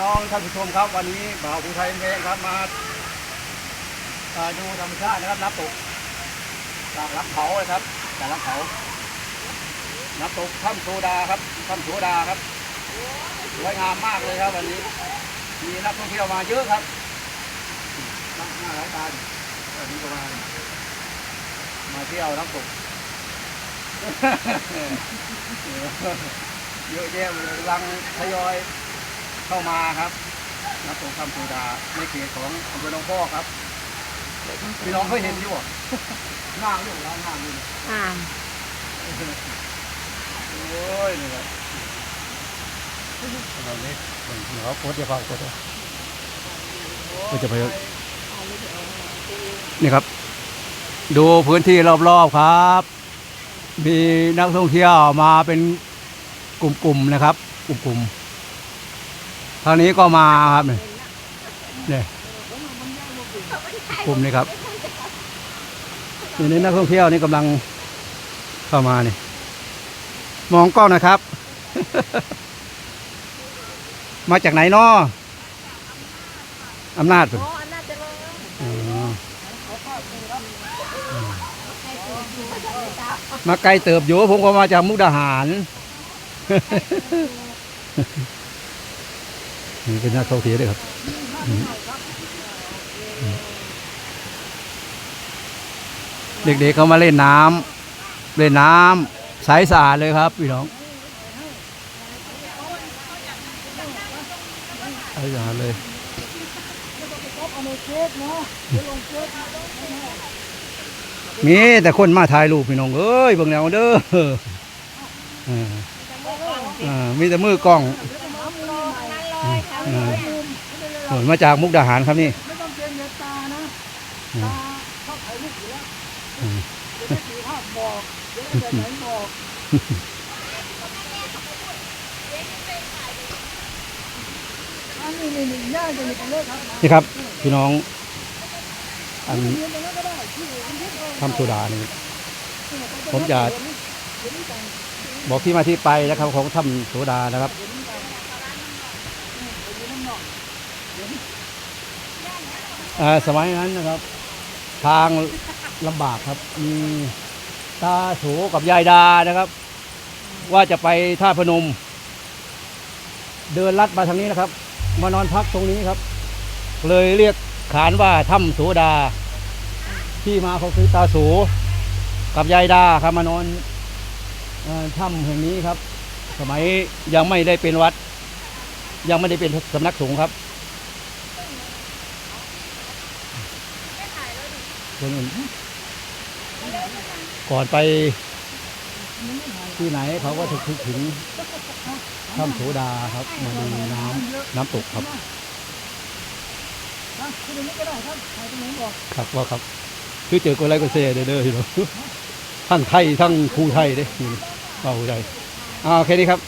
น้องท่านผู้ชมครับวันนี้บ่าวภูไทยเพลงครับมาอ่าดูธรรมชาตินะครับน้ำตกจากลับเขาเลยครับจากลับเขาน้ำตกถ้ำโซดาครับถ้ำโซดาครับสวยงามมากเลยครับวันนี้ มีนักท่องเที่ยวมาเยอะครับหน้าหน้าร้านตาวันนี้ก็มามาเที่ยวน้ำตกเยอะแยะเลยกำลังทยอย เข้ามาครับน้ำตกคำปูดาในเขตของอำเภอหนองพ่อครับพี่น้องเคยเห็นอยู่อะนั่งอยู่ร้านนั่งอยู่นี่อ่าโอ้ยนี่แหละตอนนี้เขาโคตรจะฟังโคตรก็จะไปนี่ครับ ดูพื้นที่รอบๆครับ มีนักท่องเที่ยวมาเป็นกลุ่มๆนะครับ กลุ่มๆ ทางนี้ก็มาครับเนี่ยเนี่ยกลุ่มนี้ครับนี่นักท่องเที่ยวนี่กำลังเข้ามานี่มองกล้องนะครับ มาจากไหนนาะอำนาจอ๋ออันน่าจะลงอ๋อมาไกลเติบอยู่ผมก็มาจากมุกดาหาร นี่เป็นนักท่องเทียด้วยครับเด็กๆเขามาเล่นน้ำเล่นน้ำใสสะอาดเลยครับพี่น้องใสสะอาดเลยมีแต่คนมาถ่ายรูปพี่น้องเอ้ยเบิ่งแล้วเด้อออเออมีแต่มือกล้อง เออโหนมาจากมุกดาหารครับนี่ไม่ต้องเกรงเงินตานะอืมตาชอบถ่ายรูปอยู่แล้วอืมเดี๋ยวจะถือภาพบอกเดี๋ยวจะไหนบอกอันนี้นี่นี่ย่าจะมีกันเลยครับนี่ครับพี่น้อง อันเรียนตรงนั้นก็ได้ที่มันยึดเอาทำสุดานี่ผมจะบอกที่มาที่ไปนะครับของถ้ำโสดานะครับเอ่อ สมัยนั้นนะครับ ทางลำบากครับมีตาโสกับยายดานะครับ ว่าจะไปท่าพนม เดินลัดมาทางนี้นะครับ มานอนพักตรงนี้ครับ เลยเรียกขานว่าถ้ำโสดา ที่มาเขาคือตาโสกับยายดาครับมานอนถ้ำแห่งนี้ครับ สมัยยังไม่ได้เป็นวัด ยังไม่ได้เป็นสำนักสงฆ์ครับ เดินก่อนไปที่ไหนเขาก็ถึงถึงถ้ำโสดาครับมาดูน้ำน้ำตกครับนะที่ตรงนี้ก็ได้ครับถ่ายตรงไหนบอกครับว่าครับคือเจอคนไรก็เซ่เด้อเด้อพี่น้องทั้งไทยทั้งครูไทยเด้นี่ว่าครูไทยอ่าโอเคนี้ครับ